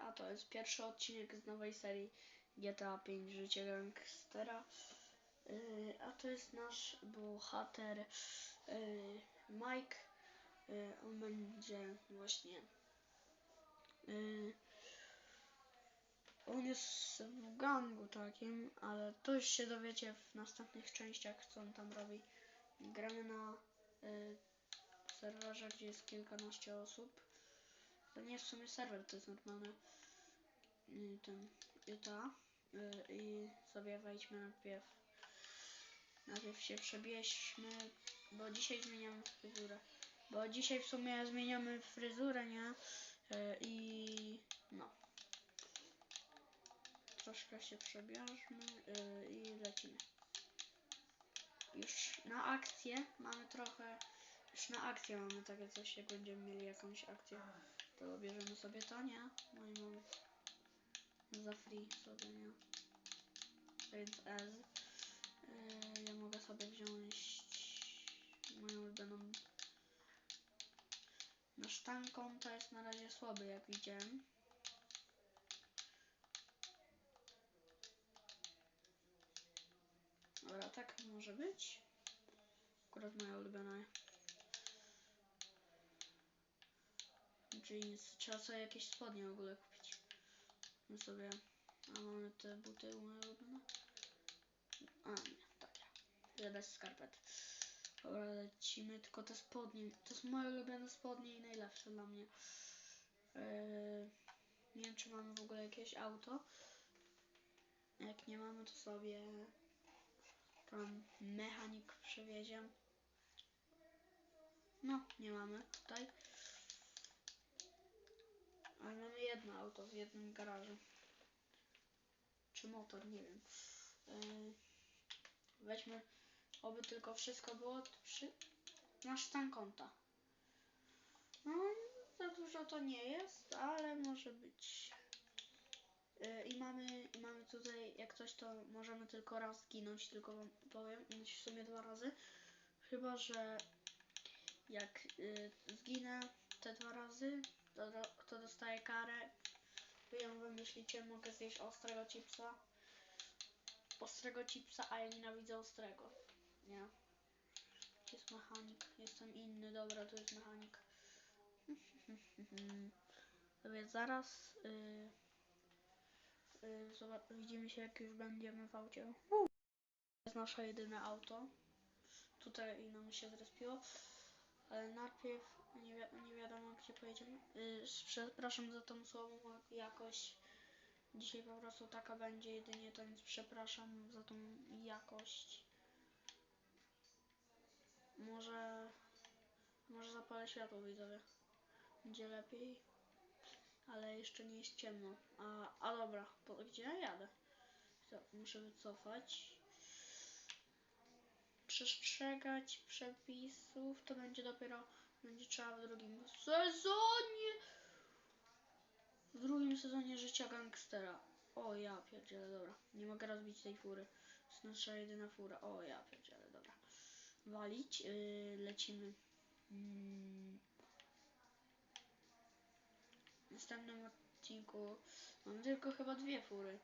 A to jest pierwszy odcinek z nowej serii GTA 5 Życie Gangstera. Yy, a to jest nasz bohater yy, Mike. Yy, on będzie właśnie. Yy, on jest w gangu takim, ale to już się dowiecie w następnych częściach, co on tam robi. Gramy na yy, serwerze, gdzie jest kilkanaście osób. To nie jest w sumie serwer, to jest normalny. Y, ten GTA y, i sobie wejdźmy najpierw najpierw się przebieźmy, bo dzisiaj zmieniamy fryzurę. Bo dzisiaj w sumie zmieniamy fryzurę, nie? Y, I no. Troszkę się przebierzmy y, i lecimy. Już na akcję mamy trochę już na akcję mamy takie coś, jak będziemy mieli jakąś akcję to bierzemy sobie to, nie? No i za free sobie, nie? Więc S. Yy, ja mogę sobie wziąć moją ulubioną Nasz stan konta jest na razie słaby, jak widziałem. Dobra, tak może być. Akurat moja ulubiona jeans. Trzeba sobie jakieś spodnie w ogóle kupić. My sobie... A mamy te buty ulubione? A nie, dobra. Tyle bez skarpet. Dobra, lecimy. Tylko te spodnie. To są moje ulubione spodnie i najlepsze dla mnie. Yy, nie wiem, czy mamy w ogóle jakieś auto. Jak nie mamy, to sobie tam mechanik przewiezie. No, nie mamy tutaj. Ale mamy jedno auto w jednym garażu. Czy motor, nie wiem. Yy, weźmy, oby tylko wszystko było przy nasz stan konta. No, za dużo to nie jest, ale może być. Yy, I mamy, mamy tutaj, jak coś to możemy tylko raz zginąć, tylko wam powiem, w sumie dwa razy. Chyba, że jak yy, zginę te dwa razy, to, do, to dostaje karę. Wy ją wymyślicie, mogę zjeść ostrego chipsa. Ostrego chipsa, a ja nienawidzę ostrego. Nie. Gdzie jest mechanik? Jestem inny, dobra, to jest mechanik. Więc zaraz yy, zobac- widzimy się jak już będziemy w aucie. To jest nasze jedyne auto. Tutaj nam się zrespiło. Ale najpierw nie, wi nie wiadomo gdzie pojedziemy. Yy, przepraszam za tą słabą jakość. Dzisiaj po prostu taka będzie jedynie to, więc przepraszam za tą jakość. Może, może zapalę światło widzowie. Będzie lepiej. Ale jeszcze nie jest ciemno. A, a dobra, to gdzie ja jadę? To muszę wycofać. Przestrzegać przepisów to będzie dopiero będzie trzeba w drugim sezonie. W drugim sezonie życia gangstera. O ja pierdzielę, dobra. Nie mogę rozbić tej fury. To jest nasza jedyna fura. O ja pierdzielę, dobra. Walić. Yy, lecimy. Mm. W następnym odcinku mam tylko chyba dwie fury.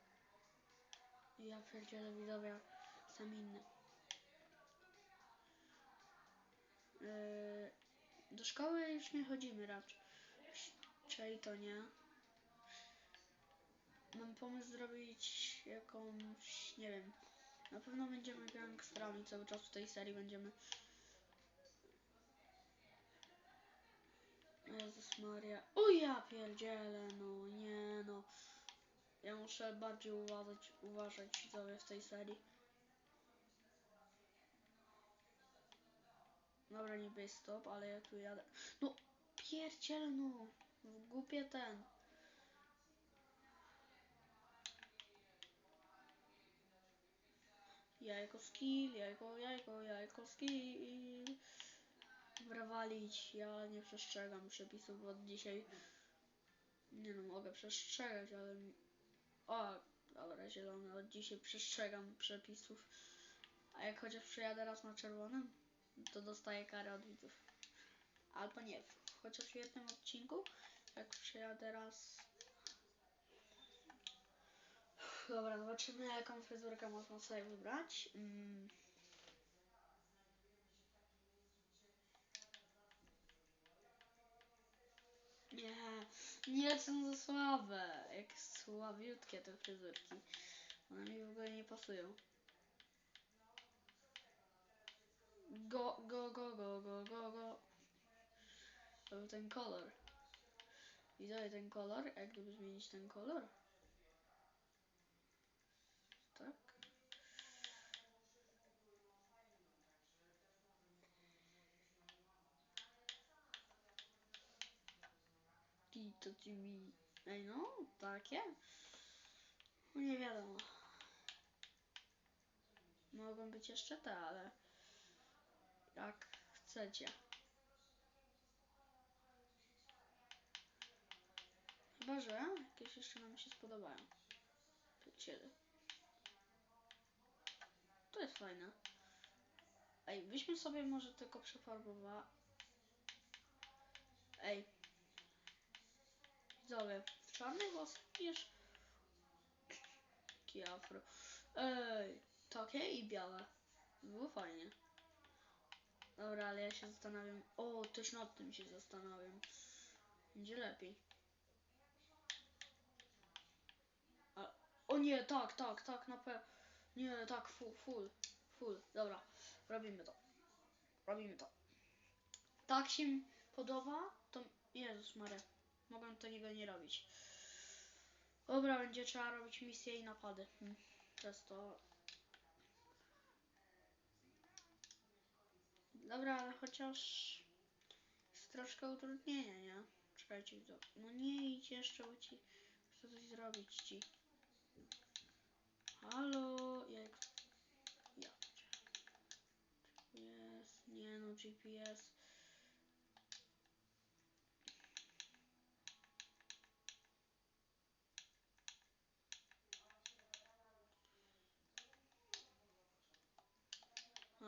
Ja pierdzielę widzowie. Sam inny. Yy, do szkoły już nie chodzimy raczej. To nie. Mam pomysł zrobić jakąś, nie wiem, na pewno będziemy gangsterami cały czas w tej serii będziemy. Jezus Maria. O ja pierdzielę, no nie no. Ja muszę bardziej uważać, uważać widzowie w tej serii. Dobra, niby jest stop, ale ja tu jadę. No pierdzielę, no. W głupie ten. Jajko skill, jajko, jajko, jajko skill. Dobra, walić. Ja nie przestrzegam przepisów, od dzisiaj... Nie no, mogę przestrzegać, ale... O, dobra, zielony. Od dzisiaj przestrzegam przepisów. A jak chociaż przyjadę raz na czerwonym, to dostaję karę od widzów. Albo nie, chociaż w jednym odcinku, jak przyjadę raz Dobra, zobaczymy jaką fryzurkę można sobie wybrać. Mm. Nie, nie są za słabe. Jak słabiutkie te fryzurki. One mi w ogóle nie pasują. Go, go, go, go, go, go, go. To był ten kolor. Widzę ten kolor, jak gdyby zmienić ten kolor. Tak. Ti to ci mi. Ej no, takie? Nie wiadomo. Mogą być jeszcze te, ale jak chcecie. Chyba, że jakieś jeszcze nam się spodobają. Pierdziele. To jest fajne. Ej, byśmy sobie może tylko przefarbowała. Ej. Widzowie, czarny głos wiesz? Taki afro. Ej, takie i białe. Było fajnie. Dobra, ale ja się zastanawiam. O, też nad tym się zastanawiam. Będzie lepiej. A, o nie, tak, tak, tak, na pewno. Nie, tak, full, full, full. Dobra, robimy to. Robimy to. Tak się podoba, to Jezus Maria, mogę takiego nie robić. Dobra, będzie trzeba robić misje i napady. Hmm. Przez to... Dobra, ale chociaż jest troszkę utrudnienia, nie? Czekajcie, to... no nie idź jeszcze, bo ci chcę coś zrobić ci. Halo, jak... Ja. Jest, nie no, GPS.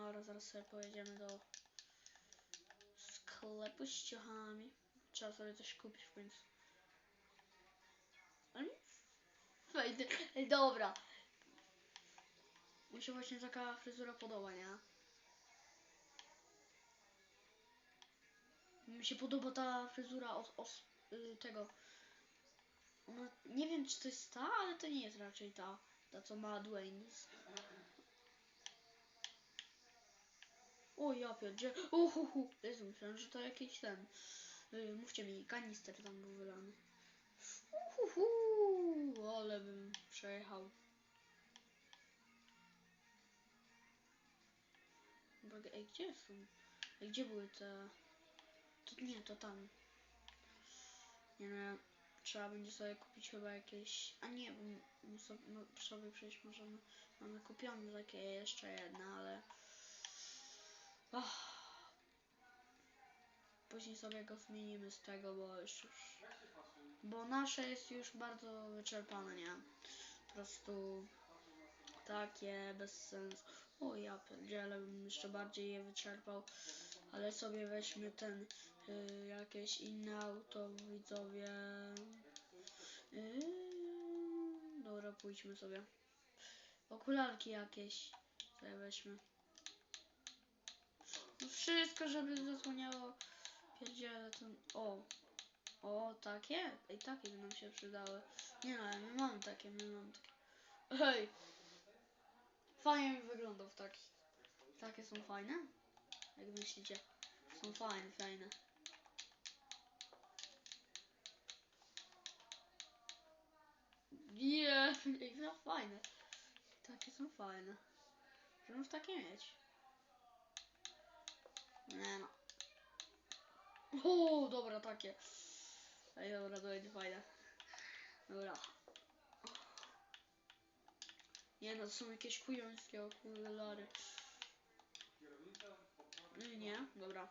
Dobra, zaraz sobie pojedziemy do sklepu z ciuchami. Trzeba sobie coś kupić w końcu. Ale mi fajny. Ej, dobra. Mi się właśnie taka fryzura podoba, nie? Mi się podoba ta fryzura od, os y, tego. Nie wiem czy to jest ta, ale to nie jest raczej ta, ta co ma Dwayne. O ja pierdzie. Uhuhu. Jezu, myślałem, że to jakiś ten. Y, mówcie mi, kanister tam był wylany. Uhuhu. Ale bym przejechał. Dobra, Ej, gdzie są? Ej, gdzie były te... To nie, to tam. Nie no, trzeba będzie sobie kupić chyba jakieś... A nie, bo sobie, no, sobie przejść możemy... Mamy kupione takie jeszcze jedne, ale... Później sobie go zmienimy z tego, bo już, już... Bo nasze jest już bardzo wyczerpane, nie? Po prostu... Takie bez sensu. O ja pierdziele, bym jeszcze bardziej je wyczerpał. Ale sobie weźmy ten y, jakieś inne auto, widzowie. Y, dobra, pójdźmy sobie. Okularki jakieś sobie weźmy. Wszystko, żeby zasłaniało pierdziele ten... O! O, takie? Ej, takie by nam się przydały. Nie no, ale my mamy takie, my mamy takie. Hej! Fajnie mi wygląda w takich. Takie są fajne? Jak myślicie? Są fajne, fajne. Nie, ej, no fajne. Takie są fajne. Żebym w takie mieć. Nie no. O, dobra, takie. Ej, dobra, to będzie fajne. Dobra. Nie no, to są jakieś kujońskie okulary. Nie, nie, dobra.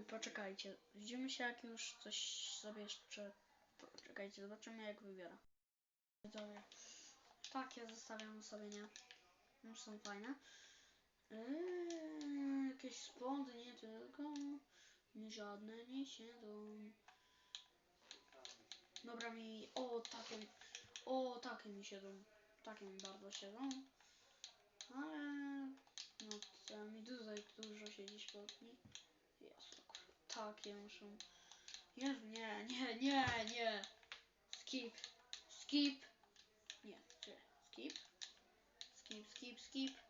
I poczekajcie, widzimy się jak już coś sobie jeszcze... Poczekajcie, zobaczymy jak wybiera. Widzowie. Takie zostawiam sobie, nie? Już są fajne. Eee, jakieś spądy, nie tylko. Żadne nie siedzą. Dobra mi... O, takie... O, takie mi siedzą. Takie mi bardzo siedzą. Ale... No, to mi tutaj dużo nich. Jezu, kur- takie muszą... Jezu, nie, nie, nie, nie. Skip. Skip. Nie, czy skip. Skip, skip, skip.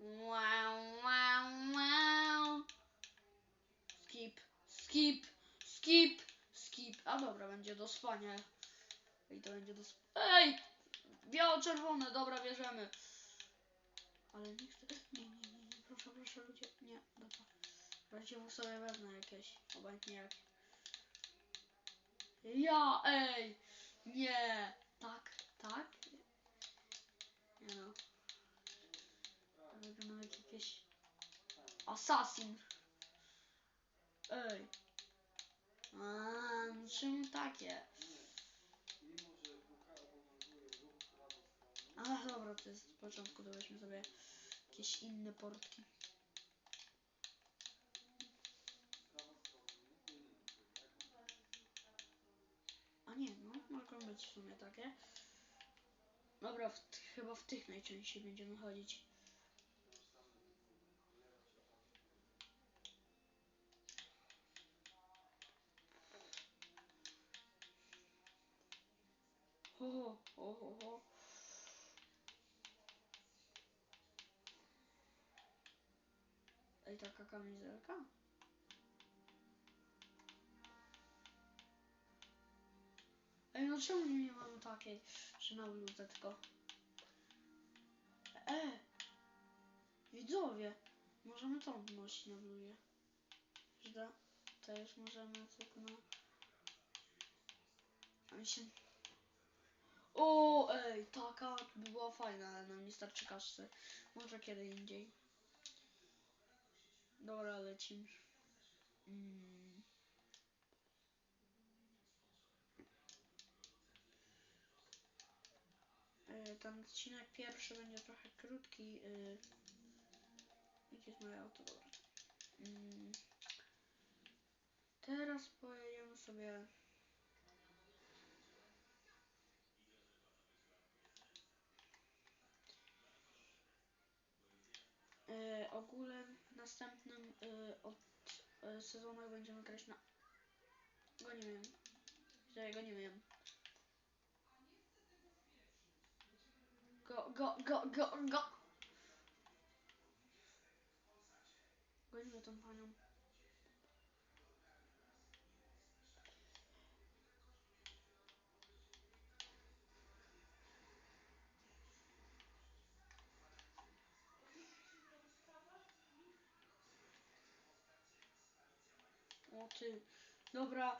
Wow, wow, wow. Skip, skip, skip, skip. A dobra, będzie do spania. I to będzie do sp... Ej! Biało-czerwone, dobra, bierzemy. Ale nie chcę... Nie, nie, nie, nie, proszę, proszę, ludzie. Nie, dobra. Wreszcie mu sobie wezmę jakieś, obojętnie jak. Ja, ej! Nie! Tak, tak? Nie no. Ale jakieś... Assassin! Ej! A, czemu takie? A dobra, to jest z początku, to weźmy sobie jakieś inne portki. A nie, no, mogą być w sumie takie. Dobra, w chyba w tych najczęściej będziemy chodzić. Ho, ho, ho, ho, ho. Ej, taka kamizelka? Ej, no czemu nie mamy takiej, że na bluzę tylko? E! Widzowie! Możemy tą nosić na bluzie. Że też możemy tylko na... A mi się... O, ej, taka by była fajna, ale nam nie starczy kasy. Może kiedy indziej. Dobra, lecimy. Mm. E, Ten odcinek pierwszy będzie trochę krótki. y. Gdzie jest moje auto? Dobra. Mm. Teraz pojedziemy sobie. E, ogólem w następnym e, od sezonach będziemy grać na. Go nie wiem. Że go nie wiem. Go, go, go, go, go. Gonimy tą panią. O ty. Dobra.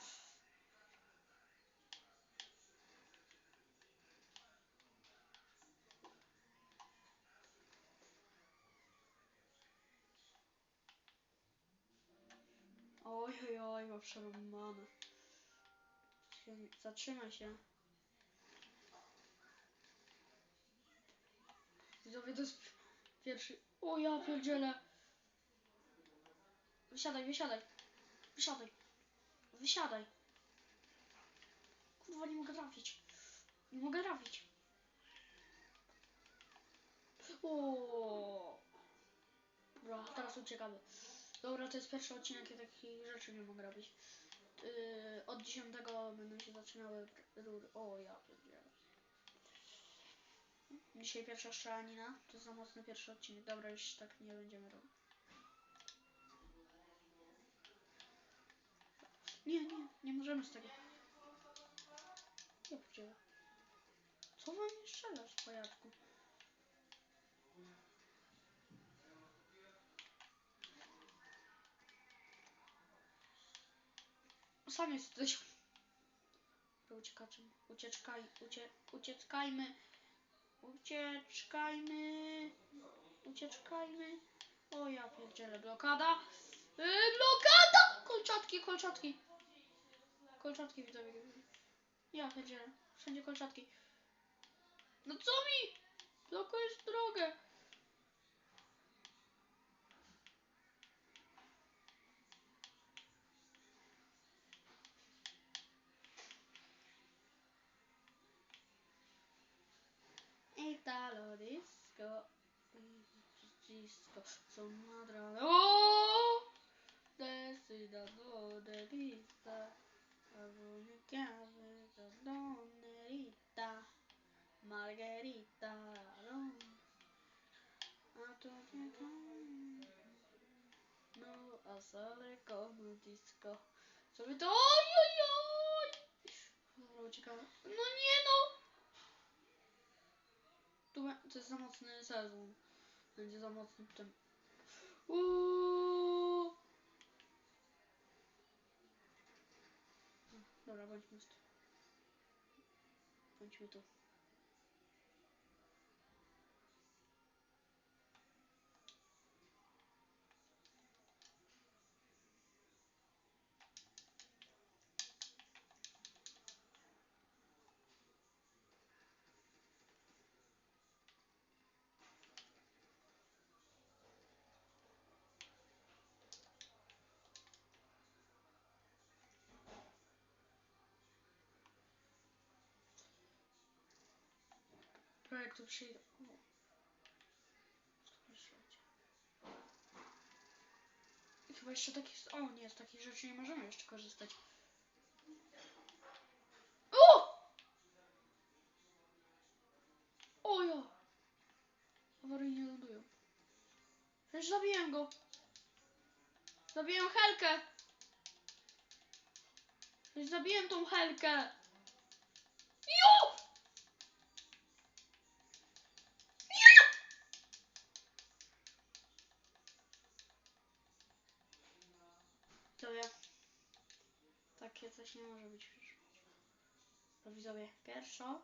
Oj, oj, oj, ma przerobane. Się- Zatrzymaj się. Widzowie, to jest pierwszy... O, ja pierdzielę. Wysiadaj, wysiadaj. Wysiadaj. Wysiadaj. Kurwa, nie mogę trafić. Nie mogę trafić. O. Dobra, teraz uciekamy. Dobra, to jest pierwszy odcinek, ja takich rzeczy nie mogę robić. Yy, od dziesiątego będą się zaczynały rury. O, ja pierdzielę. Dzisiaj pierwsza strzelanina. To za mocny pierwszy odcinek. Dobra, już tak nie będziemy robić. Nie, nie, nie możemy z tego. Pierdzielę. Co wam nie strzelasz, pajaczku? Sam jesteś. Uciekaczem. Ucieczkaj, ucie, ucieczkajmy. Ucieczkajmy. Ucieczkajmy. O ja pierdzielę, blokada. Yy, blokada! Kolczatki, kolczatki kolczatki widzowie. Ja pierdzielę. Wszędzie kolczatki. No co mi? No Blokujesz drogę. Italo disco. Disco. Są madrane. Sale como disco. Sobie to. Oj, oj, oj! Dobra, uciekamy. No nie no! Tu to jest za mocny sezon. Będzie za mocny ten. Uuuu. Dobra, bądźmy tu. Bądźmy tu. Projekt tu przyjdę. O. Proszę. I Chyba jeszcze takich... O nie, z takich rzeczy nie możemy jeszcze korzystać. O! Ojo! Awaryjnie lądują. Przecież zabiłem go. Zabiłem Helkę. Przecież zabiłem tą Helkę. Coś nie może być widzowie, pierwsza.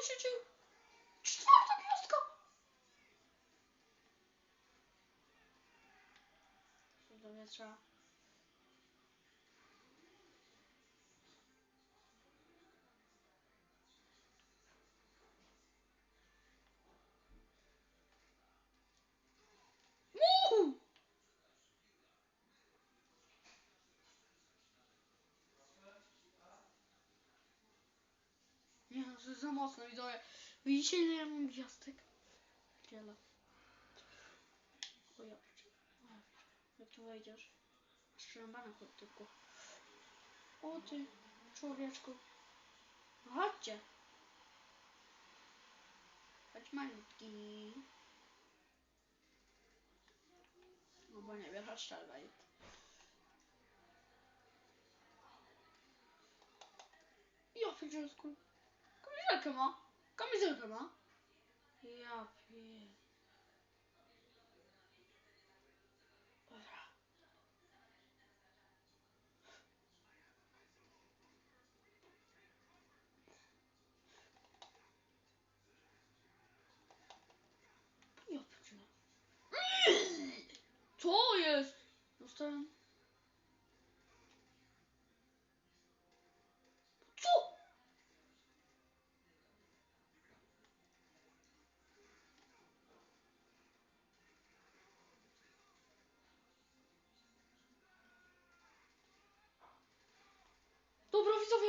Co się dzieje? Czwarta gwiazdka! Widzowie, trzeba... Uuu! Nie, no, to za mocno, widzowie. Widzicie, ile ja mam gwiazdek? Wiele. O ja. Jak tu wejdziesz? Strzelambane chłoptyku. O ty, człowieczku. No chodźcie. Chodź malutki. No bo nie wiem, chodź strzelbaj. Ja pierdzielę skór. Kamizelkę ma. Kamizelkę ma. Ja pier... Dobra. Ja pierdzielę. Co jest? Dostałem... Co? Dobra, widzowie.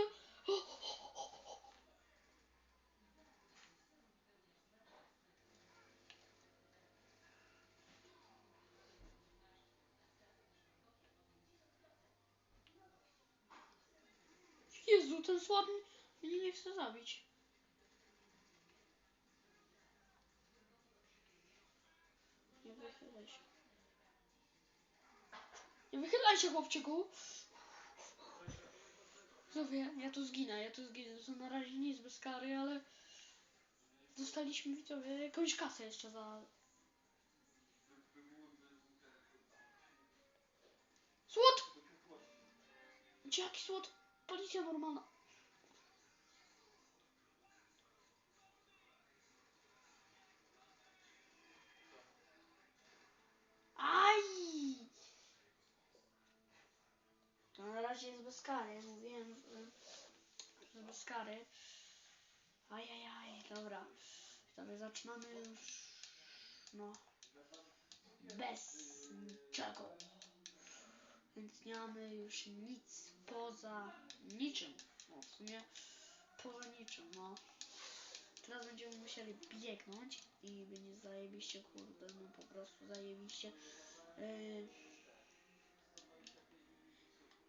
Jezu, ten słabny mnie nie chce zabić. Nie wychylaj się. Nie wychylaj się, chłopczyku. Widzowie, ja tu zginę, ja tu zginę. To na razie nic bez kary, ale... Dostaliśmy, widzowie, jakąś kasę jeszcze za... Słod! Jaki słod? Policja normalna. A! Bez kary. Mówiłem, że, bez kary. Ajajaj, dobra. Sobie zaczynamy już. No. Bez niczego. Więc nie mamy już nic poza niczym. No, w sumie poza niczym, no. Teraz będziemy musieli biegnąć i będzie zajebiście, kurde, no po prostu zajebiście. Yy,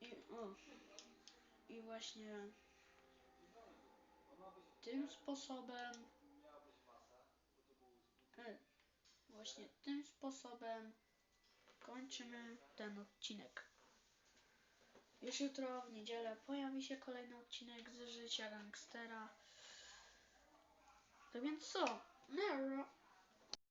I o. I właśnie tym sposobem e, właśnie tym sposobem kończymy ten odcinek. Już jutro w niedzielę pojawi się kolejny odcinek z życia gangstera. Tak więc co? Nero.